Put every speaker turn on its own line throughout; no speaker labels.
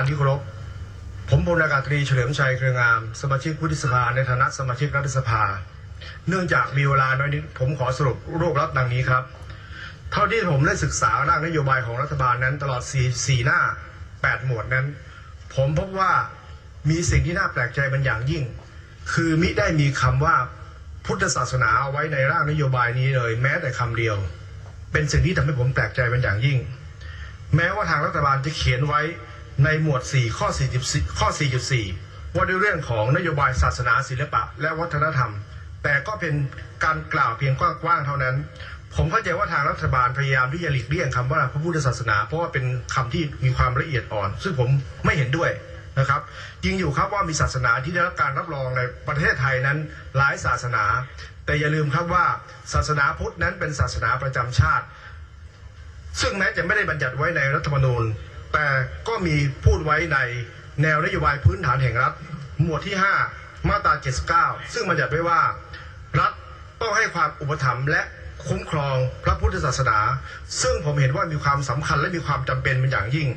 ที่เคารพผมพลอากาศตรีเฉลิมชัยเครืองาม สมาชิกวุฒิสภาในฐานะสมาชิกรัฐสภา เนื่องจากมีเวลาน้อยนิดผมขอสรุปรวบรัดดังนี้ครับ เท่าที่ผมได้ศึกษาร่างนโยบายของรัฐบาลนั้นตลอด4 4หน้า 8 หมวดนั้น ผมพบว่ามีสิ่งที่น่าแปลกใจเป็นอย่างยิ่ง คือมิได้มีคำว่าพุทธศาสนาเอาไว้ในร่างนโยบายนี้เลย แม้แต่คำเดียว เป็นสิ่งที่ทำให้ผมแปลกใจเป็นอย่างยิ่ง แม้ว่าทางรัฐบาลจะเขียนไว้ ในหมวด 4 ข้อ4.4ข้อ 4.4 ว่าด้วยเรื่องของนโยบายศาสนาศิลปะ และวัฒนธรรม แต่ก็เป็นการกล่าวเพียงกว้างๆเท่านั้น ผมเข้าใจว่าทางรัฐบาลพยายามที่จะหลีกเลี่ยงคำว่าพระพุทธศาสนา เพราะว่าเป็นคำที่มีความละเอียดอ่อน ซึ่งผมไม่เห็นด้วยนะครับจริงอยู่ครับว่ามีศาสนาที่ได้รับการรับรองในประเทศไทยนั้นหลายศาสนา แต่อย่าลืมครับว่าศาสนาพุทธนั้นเป็นศาสนาประจำชาติ ซึ่งแม้จะไม่ได้บัญญัติไว้ในรัฐธรรมนูญ แต่ก็มีพูดไว้ในแนวนโยบายพื้นฐานแห่งรัฐ หมวดที่ 5 มาตรา 79 ซึ่งบัญญัติไว้ว่า รัฐต้องให้ความอุปถัมภ์และคุ้มครองพระพุทธศาสนา ซึ่งผมเห็นว่ามีความสำคัญและมีความจำเป็นเป็นอย่างยิ่ง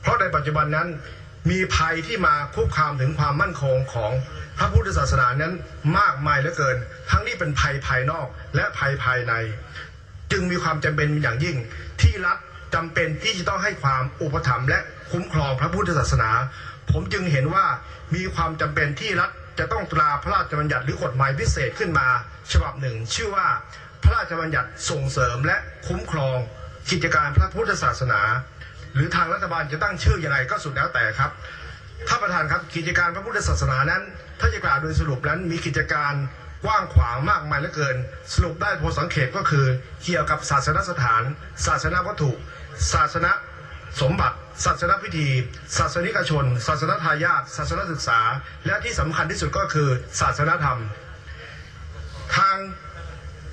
เพราะในปัจจุบันนั้นมีภัยที่มาคุกคามถึงความมั่นคงของพระพุทธศาสนานั้นมากมายเหลือเกิน ทั้งที่เป็นภัยภายนอกและภัยภายใน จึงมีความจำเป็นอย่างยิ่งที่รัฐ จำเป็นที่จะต้องให้ความอุปถัมภ์และคุ้มครองพระพุทธศาสนา ผมจึงเห็นว่ามีความจำเป็นที่รัฐจะต้องตราพระราชบัญญัติหรือกฎหมายพิเศษขึ้นมา ฉบับหนึ่ง ชื่อว่าพระราชบัญญัติส่งเสริมและคุ้มครองกิจการพระพุทธศาสนา หรือทางรัฐบาลจะตั้งชื่อยังไงก็สุดแล้วแต่ครับท่านประธานครับกิจการพระพุทธศาสนานั้น ถ้าจะกล่าวโดยสรุปนั้นมีกิจการ กว้างขวางมากมายเหลือเกิน สรุปได้พอสังเขปก็คือ เกี่ยวกับศาสนสถาน ศาสนวัตถุ ศาสนสมบัติ ศาสนพิธี ศาสนิกชน ศาสนทายาทศาสนศึกษา และที่สำคัญที่สุดก็คือ ศาสนธรรม ทาง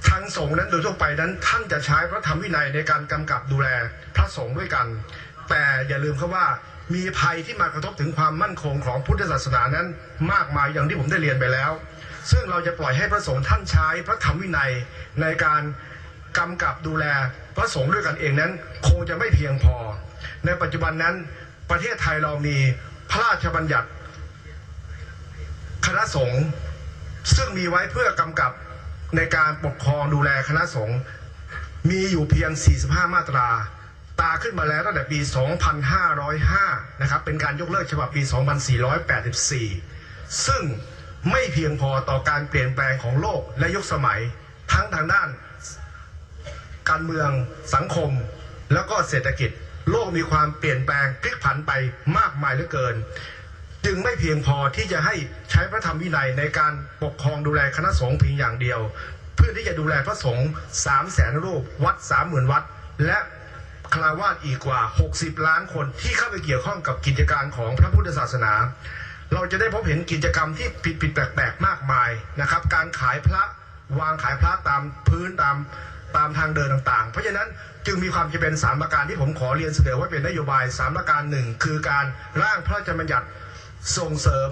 ทางสงฆ์นั้นโดยทั่วไปนั้น ท่านจะใช้พระธรรมวินัยในการกำกับดูแลพระสงฆ์ด้วยกัน แต่อย่าลืมครับว่า มีภัยที่มากระทบถึงความมั่นคงของพุทธศาสนานั้น มากมายอย่างที่ผมได้เรียนไปแล้ว ซึ่งเราจะปล่อยให้พระสงฆ์ท่านใช้พระธรรมวินัยในการกำกับดูแลพระสงฆ์ด้วยกันเองนั้น คงจะไม่เพียงพอ ในปัจจุบันนั้นประเทศไทยเรามีพระราชบัญญัติ คณะสงฆ์ซึ่งมีไว้เพื่อกำกับในการปกครองดูแลคณะสงฆ์มีอยู่เพียง 45 มาตรา ตาขึ้นมาแล้วตั้งแต่ปี 2505 นะครับ เป็นการยกเลิกฉบับปี 2484 ซึ่งไม่เพียงพอต่อการเปลี่ยนแปลงของโลกและยุคสมัย ทั้งทางด้าน การเมืองสังคม แล้วก็เศรษฐกิจ โลกมีความเปลี่ยนแปลงพลิกผันไปมากมายเหลือเกิน จึงไม่เพียงพอที่จะให้ใช้พระธรรมวินัยในการปกครองดูแลคณะสงฆ์เพียงอย่างเดียว เพื่อที่จะดูแลพระสงฆ์สามแสนรูปวัดสามหมื่นวัด และ คาวาสอีกกว่า 60 ล้านคนที่เข้าไปเกี่ยวข้องกับกิจการของพระพุทธศาสนา เราจะได้พบเห็นกิจกรรมที่ผิดผิดแปลกๆมากมายนะครับ การขายพระวางขายพระตามพื้นตามตามทางเดินต่างๆ เพราะฉะนั้นจึงมีความจำเป็นสามประการที่ผมขอเรียนเสนอไว้เป็นนโยบายสามประการหนึ่งคือการร่างพระราชบัญญัติส่งเสริม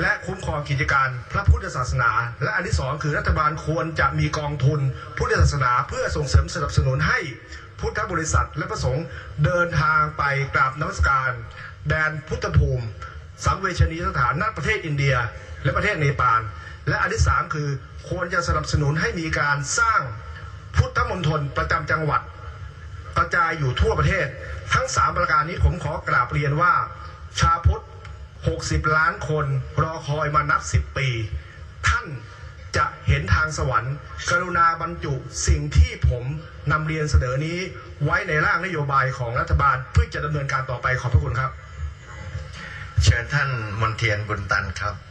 และคุ้มครองกิจการพระพุทธศาสนา และอันที่สองคือรัฐบาลควรจะมีกองทุนพุทธศาสนาเพื่อส่งเสริมสนับสนุนให้พุทธบริษัทและประสงค์เดินทางไปกราบนมัสการ แดนพุทธภูมิ สังเวชนียสถานณประเทศอินเดีย และประเทศเนปาลและอันที่สามคือควรจะสนับสนุนให้มีการสร้างพุทธมณฑลประจำจังหวัดกระจายอยู่ทั่วประเทศ ทั้ง 3 ประการนี้ผมขอกราบเรียนว่า ชาพุทธ 60 ล้านคนรอคอยมานับ 10 ปี ท่านจะเห็นทางสวรรค์ กรุณาบรรจุสิ่งที่ผมนำเรียนเสนอนี้ไว้ในร่างนโยบายของรัฐบาลเพื่อจะดำเนินการต่อไปขอบพระคุณครับ
เชิญท่านมนเทียนบุญตันครับ